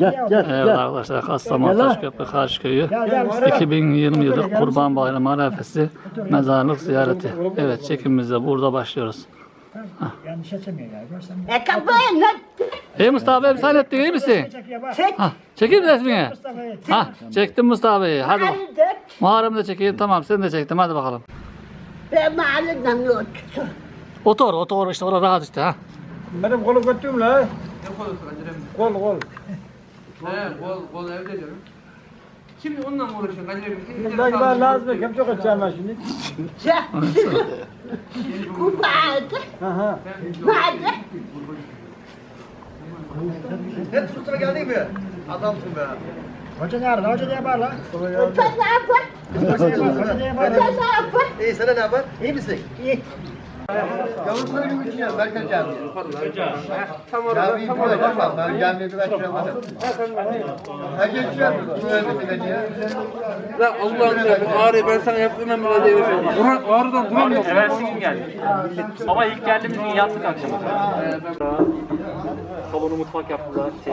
Gel gel Evet gel. arkadaşlar Kastamonu. Taşköprü Karşıköy'ü Gel gel. 2020 yılı Kurban Bayramı arefesi mezarlık ziyareti. Evet çekimimize burada başlıyoruz. Yanlış açamıyor ya. Görsen. E kapıyı lan. Hey Mustafa Bey müsaade ettin iyi misin? Çek. Ha, çekeyim mi resmini? Mustafa'yı. Ha, çektim Mustafa Bey'i. Hadi bak. Muharrem'i de çekeyim tamam seni de çektim hadi bakalım. Ben mahalleden yoktum. Otur otur işte orada rahat işte ha. Benim kolu götürüm la. Kol kol. He, kol, kol evde diyorum. Şimdi onunla mı uğraşıyorsun Kadir abi? Şimdi Belki ben lazım. Hem çok açacağım ben şimdi. Çek. Kupardı. Aha. Hadi. Hep sustura geldin mi? Adamsın be. Hoca nerede? Hoca ne yapar lan? Yapar? Hoca ne yapar? Hoca ne yapar? Sen ne yapar? İyi sana ne haber? İyi misin? İyi. Yavuzları gibi içiyor. Berkan Cami. Tam orada, tam orada. Tamam, ben camiye bir açıyorum. Ha geçiyor. Mühendisine diye. Ya Allah'ım sen ağrı ben sana yaptığımdan bile diyorum. Duran, ağrıdan duramıyorum. Evvelsi gün geldik. Ama ilk geldiğimiz gün yattık akşam. Salonu mutfak yaptılar. Şey,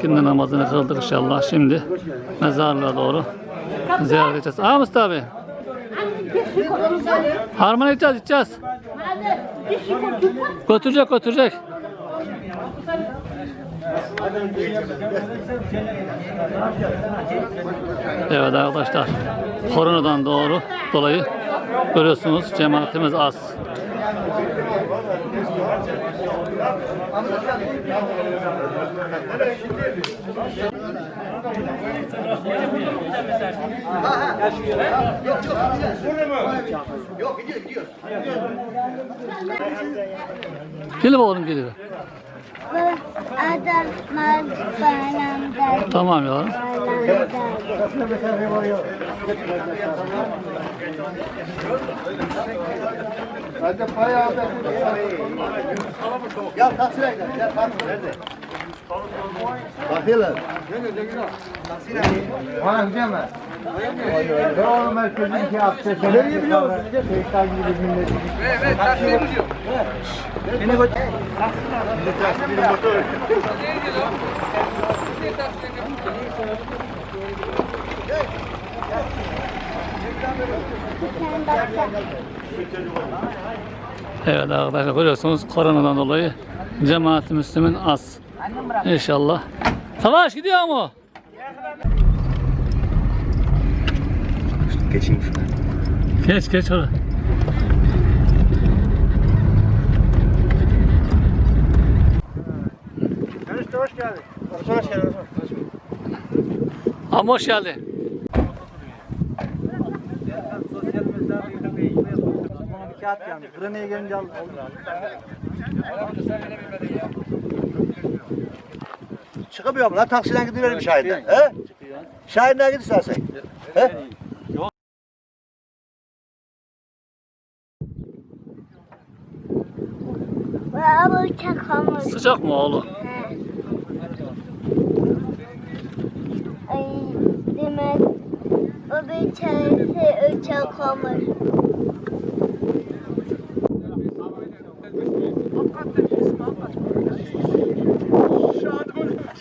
ikindi namazını kıldık inşallah. Şimdi mezarlığa doğru ziyaret edeceğiz. Aa Mustafa koyacağım. Harman edeceğiz koyacağım. Götürecek götürecek. Evet arkadaşlar. Koronadan doğru dolayı görüyorsunuz cemaatimiz az. Yok gidiyor gidiyor. Gelin oğlum gelin. Adam bayramda Tamam yavrum. Hadi pay abi. Gel taksiye gidelim. Gel taksi nerede? Bakıyorlar. Bana gideceğim ben. Ben oğlum merkezin iki hafta sonra. Nereye biliyor musun? Şeytan gibi bir millet. Evet, evet, taksiye gidiyor. Beni götür. Taksi benim motor. Evet arkadaşlar görüyorsunuz koronadan dolayı cemaat Müslümin az. İnşallah. Savaş gidiyor mu? Geçeyim şuna. Geç geç oraya. Enişte hoş geldin. Hoş geldin. Ama hoş geldin. Bana bir kağıt gelmiş. Graneye gelince al. Çıkamıyorum lan taksiden gidiverim Şahin'den. He? Şahin'den git istersen. He? Bravo çakamış. Sıcak mı oğlum? Ay, demek o bir tanesi uçak olmuş.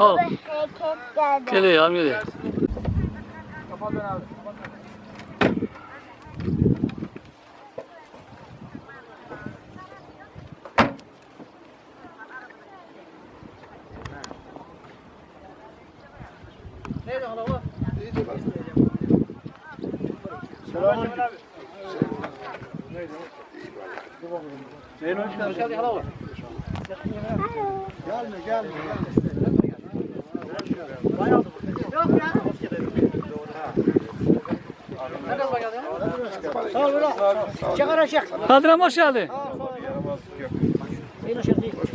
Al. Bereket geldi. Geliyor geliyor. Gelme gelme. Kadir hoş geldin.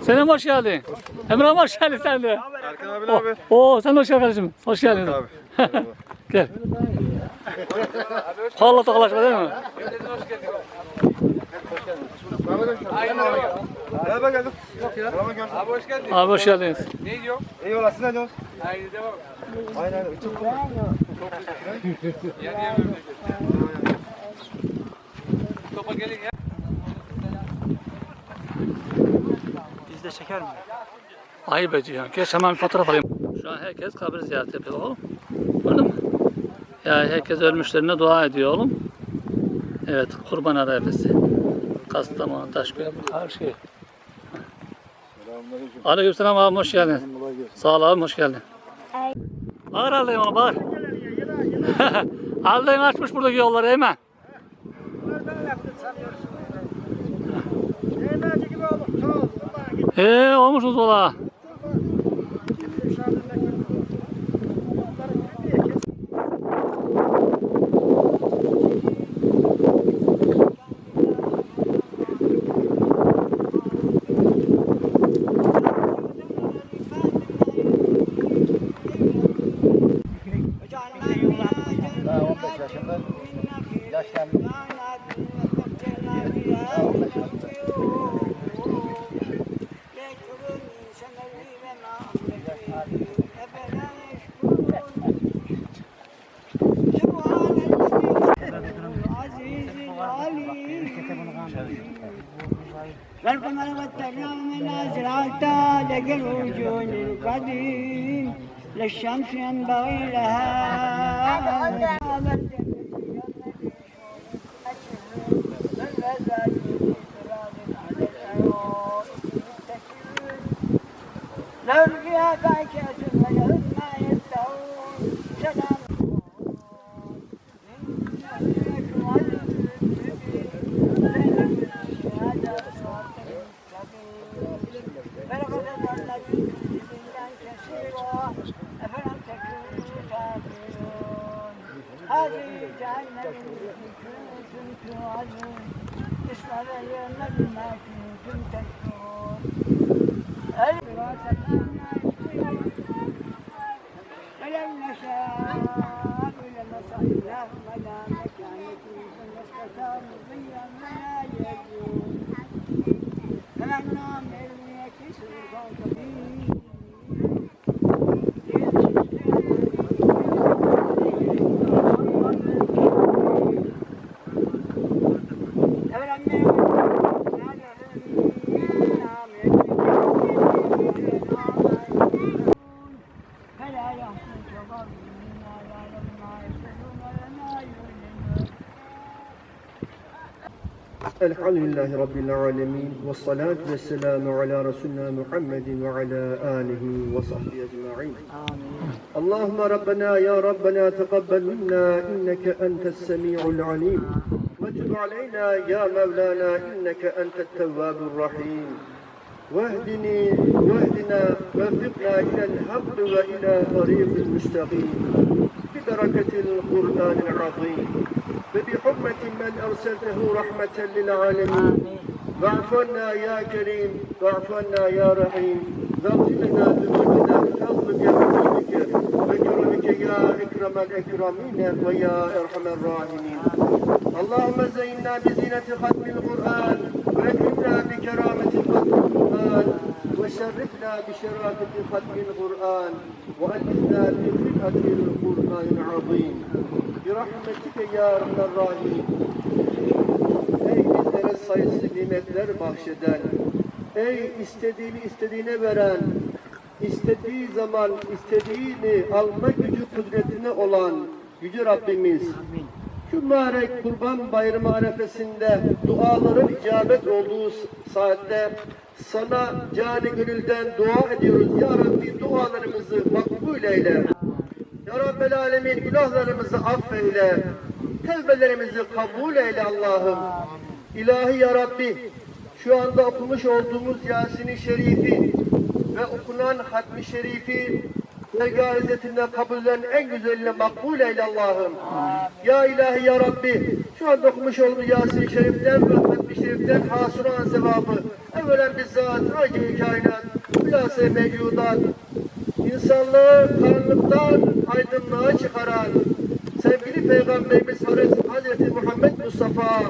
Selam hoş geldin. Emre hoş geldin sen de. Erkan abi ne haber? Oo sen de hoş geldin kardeşim. Hoş geldin. Abi. Gel. Kolla tokalaşma değil mi? Merhaba geldim. Merhaba geldim. Abi hoş geldin. Abi hoş geldiniz. Ne diyor? Eyvallah siz ne diyorsunuz? Haydi devam. Aynen aynen. Çok Topa gelin ya. Bizde çeker mi? Ayıp ediyor. Geç hemen bir fotoğraf alayım. Şu an herkes kabir ziyareti yapıyor oğlum. Gördün mü? Ya herkes ölmüşlerine dua ediyor oğlum. Evet kurban arefesi. Kastamonu, Taşköy, her şey. Aleykümselam abi hoş geldin. Sağ ol abi hoş geldin. Bağır alayım onu bağır. Aldayım açmış buradaki yolları hemen. Ee olmuşuz valla. والقمر والترى منازل عتا لقى الوجود القديم للشمس ينبغي لها نرجع باكة ولهم كم ضيا المنايا الحمد لله رب العالمين والصلاة والسلام على رسولنا محمد وعلى آله وصحبه أجمعين. اللهم ربنا يا ربنا تقبل منا إنك أنت السميع العليم. وتب علينا يا مولانا إنك أنت التواب الرحيم. واهدني واهدنا وفقنا إلى الحق وإلى طريق المستقيم. ببركة القرآن العظيم. وبحرمة من أرسلته رحمة للعالمين. واعف عنا يا كريم واعف عنا يا رحيم. واغفر لنا ذنوبنا بفضلك وجودك وكرمك يا أكرم الأكرمين ويا أرحم الراحمين. اللهم زينا بزينة ختم القرآن وأكرمنا بكرامة ختم القرآن. وشرفنا بشرافة ختم القرآن وألفنا بخلقة القرآن العظيم برحمتك ya Rabbel Rahim. Ey bizlere sayısız nimetler bahşeden, ey istediğini istediğine veren, istediği zaman istediğini alma gücü kudretine olan Yüce Rabbimiz şu mübarek Kurban Bayramı arefesinde duaların icabet olduğu saatte sana cani gönülden dua ediyoruz. Ya Rabbi dualarımızı makbul eyle. Ya Rabbel Alemin günahlarımızı affeyle. Tevbelerimizi kabul eyle Allah'ım. İlahi Ya Rabbi şu anda okumuş olduğumuz Yasin-i Şerifi ve okunan Hatmi Şerifi Dergâh izzetinde kabullerin en güzeline makbul eyle Allah'ım. Ya ilahi ya Rabbi şu anda okumuş olduğumuz Yasin-i Şerif'ten ve Hatmi Şerif'ten hasılan sevabı evvelen bizzat acı kainat hülâse mevcudat insanlığı karanlıktan aydınlığa çıkaran sevgili Peygamberimiz Hazreti Muhammed Mustafa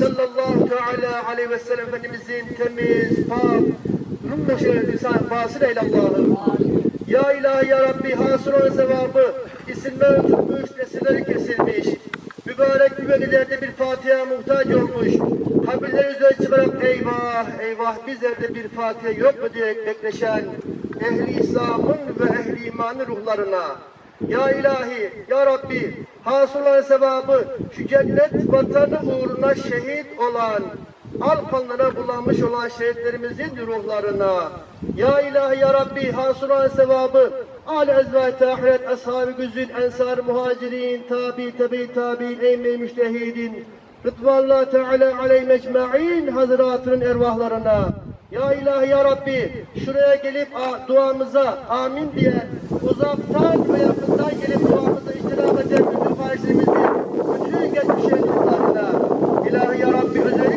sallallahu teala aleyhi ve sellem Efendimizin temiz, pak, ruh şeref insan fasıl eyle Allah'ım. Ya ilahi ya Rabbi hasıl olan sevabı isimler tutmuş, nesilleri kesilmiş. Mübarek mübekilerde bir Fatiha muhtaç olmuş. Kabirler üzerine çıkarak eyvah eyvah bizlerde bir Fatiha yok mu diye bekleşen ehli İslam'ın ve ehli imanın ruhlarına. Ya ilahi, ya Rabbi, hasıl olan sevabı şu cennet vatanı uğruna şehit olan, al kanlara bulanmış olan şehitlerimizin ruhlarına. Ya ilahi, ya Rabbi, hasıl olan sevabı âl-i ezvâ tahiret, ashab-ı güzün, ensar muhacirin, tabi, tabi, tabi, eyyme müştehidin, Rıdvanullah Teala aleyhi mecma'in hazıratının ervahlarına. Ya ilahi ya Rabbi şuraya gelip a, duamıza amin diye uzaktan ve yakından gelip duamıza iştirak eden bütün kardeşlerimizin bütün geçmiş evlatlarına. İlahi ya Rabbi özellikle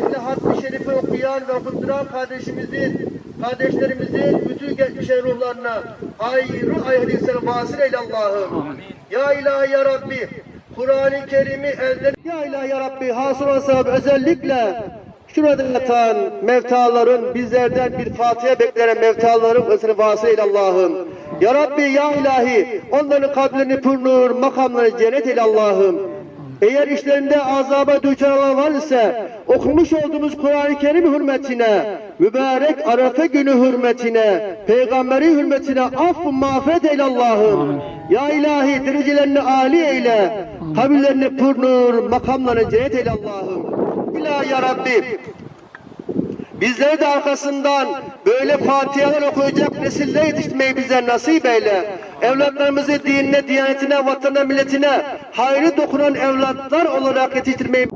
Şerif'i okuyan ve okutturan kardeşimizin kardeşlerimizin bütün geçmiş ruhlarına ayrı ayrı sen vasıl eyle Allah'ım. Ya ilahi ya Rabbi Kur'an-ı Kerim'i elden Ya ilahi ya Rabbi hasıl sahibi özellikle şurada yatan mevtaların bizlerden bir Fatiha beklenen mevtaların ısrı vasıl eyle Allah'ım. Ya Rabbi ya ilahi onların kalplerini pür nur makamlarını cennet eyle Allah'ım. Eğer işlerinde azaba olan var ise okumuş olduğumuz Kur'an-ı Kerim hürmetine, mübarek Arafa günü hürmetine, peygamberi hürmetine affı mağfiret eyle Allah'ım. Ya ilahi derecelerini âli eyle, kabirlerini pür nur, makamlarını cennet eyle Allah'ım. İlahi ya Rabbi, Bizleri de arkasından böyle Fatihalar okuyacak nesiller yetiştirmeyi bize nasip eyle. Evlatlarımızı dinine, diyanetine, vatanına, milletine hayrı dokunan evlatlar olarak yetiştirmeyi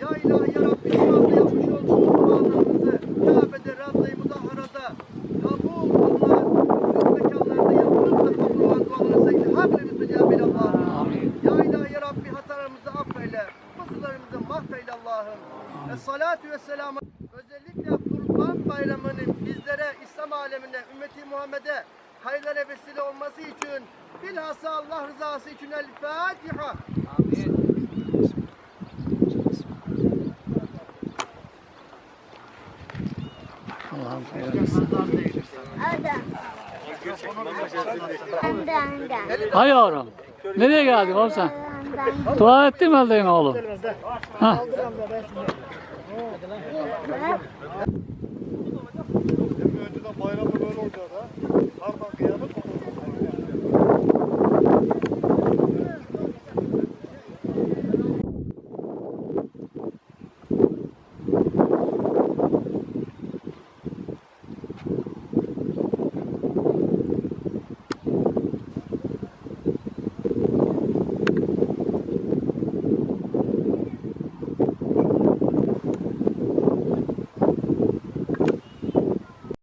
Ya ilahi ya Rabbi şu anda yapmış olduğumuz dualarımızı Kabe'de, Ravza-i Mudahhara'da kabul kılınan mekanlarda yapılıp da kabul olan dualarınıza hakkınız mücabir Allah'ım. Ya ilahi ya Rabbi hatalarımızı affeyle, kusurlarımızı mahveyle Allah'ım. Ve salatu ve selamı özellikle Kurban Bayramı'nın bizlere, İslam alemine, ümmeti Muhammed'e hayırlara vesile olması için bilhassa Allah rızası için El Fatiha. Allah'ım andan. Hay yavrum. Nereye geldin oğlum sen? Dua ettin mi öldüğün oğlum? Ha.